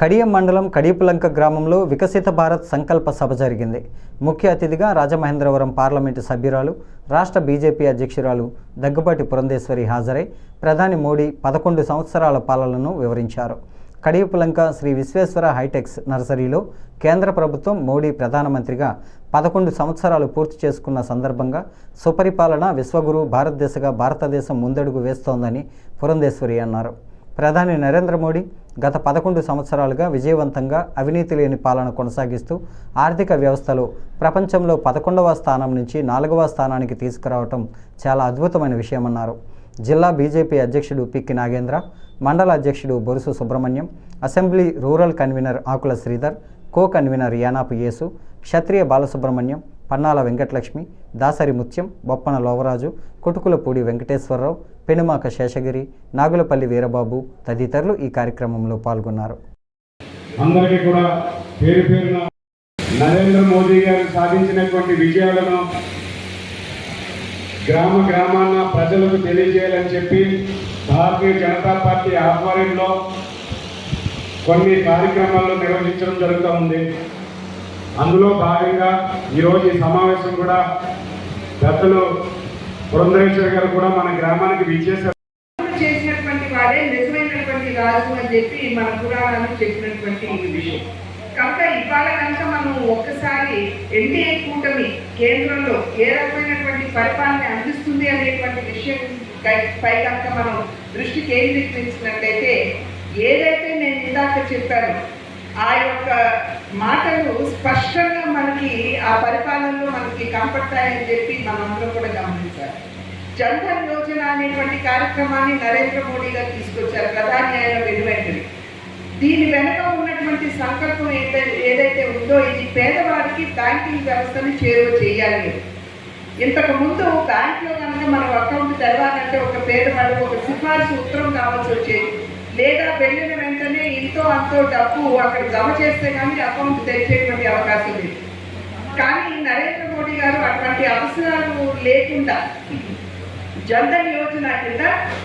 కడియం మండలం కడియపులంక గ్రామంలో వికసిత భారత్ సంకల్ప సభ జరిగింది. ముఖ్య అతిథిగా రాజమహేంద్రవరం పార్లమెంటు సభ్యురాలు రాష్ట్ర బీజేపీ అధ్యక్షురాలు దగ్గుబాటి పురంధేశ్వరి హాజరై ప్రధాని మోడీ పదకొండు సంవత్సరాల పాలనను వివరించారు. కడియపులంక శ్రీ విశ్వేశ్వర హైటెక్స్ నర్సరీలో కేంద్ర ప్రభుత్వం మోడీ ప్రధానమంత్రిగా పదకొండు సంవత్సరాలు పూర్తి చేసుకున్న సందర్భంగా సుపరిపాలన విశ్వగురు భారతదేశగా భారతదేశం ముందడుగు వేస్తోందని పురంధేశ్వరి అన్నారు. ప్రధాని నరేంద్ర మోడీ గత పదకొండు సంవత్సరాలుగా విజయవంతంగా అవినీతి లేని పాలన కొనసాగిస్తూ ఆర్థిక వ్యవస్థలో ప్రపంచంలో పదకొండవ స్థానం నుంచి నాలుగవ స్థానానికి తీసుకురావటం చాలా అద్భుతమైన విషయమన్నారు. జిల్లా బీజేపీ అధ్యక్షుడు పిక్కి నాగేంద్ర మండల అధ్యక్షుడు Borusu Subrahmanyam assembly rural convener Akula Sridhar co convener Yanapu Yesu Kshatriya Balasubrahmanyam Pannala Venkatalakshmi Dasari Mutyam Boppana Lovaraju Kutukulapudi Venkateswararao Penumaka Seshagiri Nagulapalli Veerababu తదితరులు ఈ కార్యక్రమంలో పాల్గొన్నారు. అందరికీ కూడా పేరు పేరున నరేంద్ర మోదీ గారు సాధించినటువంటి విజయాలను గ్రామ గ్రామాన ప్రజలకు తెలియజేయాలని చెప్పి భారతీయ జనతా పార్టీ ఆధ్వర్యంలో కొన్ని కార్యక్రమాలు నిర్వహించడం జరుగుతూ ఉంది. అందులో భాగంగా ఈరోజు ఈ సమావేశం కూడా పెద్దలు పురంధరేశ్వర్ గారు కూడా మన గ్రామానికి విచ్చేశారు. చేసినటువంటి వాడే నిజమైనటువంటి రాజు అని చెప్పి మన పురాణాలు చెప్పినటువంటి ఈ విషయం. కనుక ఇవాళ కనుక మనం ఒక్కసారి ఎన్డీఏ కూటమి కేంద్రంలో ఏ రకమైనటువంటి పరిపాలన అందిస్తుంది అనేటువంటి విషయం పై- పై కనుక మనం దృష్టి కేంద్రీకరించినట్లయితే ఏదైతే నేను ఇందాక చెప్పాను ఆ యొక్క మాటలు స్పష్టంగా మనకి ఆ పరిపాలనలో మనకి కనపడతాయని చెప్పి మనందరం కూడా గమనించాలి. జన్ధన్ యోజన అనేటువంటి కార్యక్రమాన్ని నరేంద్ర మోడీ గారు తీసుకొచ్చారు ప్రధాని ఆయన వెనువెంటనే దీని వెనక ఉన్నటువంటి సంకల్పం ఏదైతే ఏదైతే ఉందో ఇది పేదవారికి బ్యాంకింగ్ వ్యవస్థను చేరువ చేయాలి. ఇంతకు ముందు బ్యాంక్లో కనుక మనం అకౌంట్ తెరవాలంటే ఒక పేదవాడికి ఒక సిఫార్సు ఉత్తరం కావాల్సి వచ్చేది. లేదా వెళ్ళిన వెంటనే ఇంతో అంతో డబ్బు అక్కడ జమ చేస్తే కానీ అకౌంట్ తెరిచేటువంటి అవకాశం లేదు. కానీ నరేంద్ర మోడీ గారు అటువంటి అవసరాలు లేకుండా జన్ధన్ యోజన కింద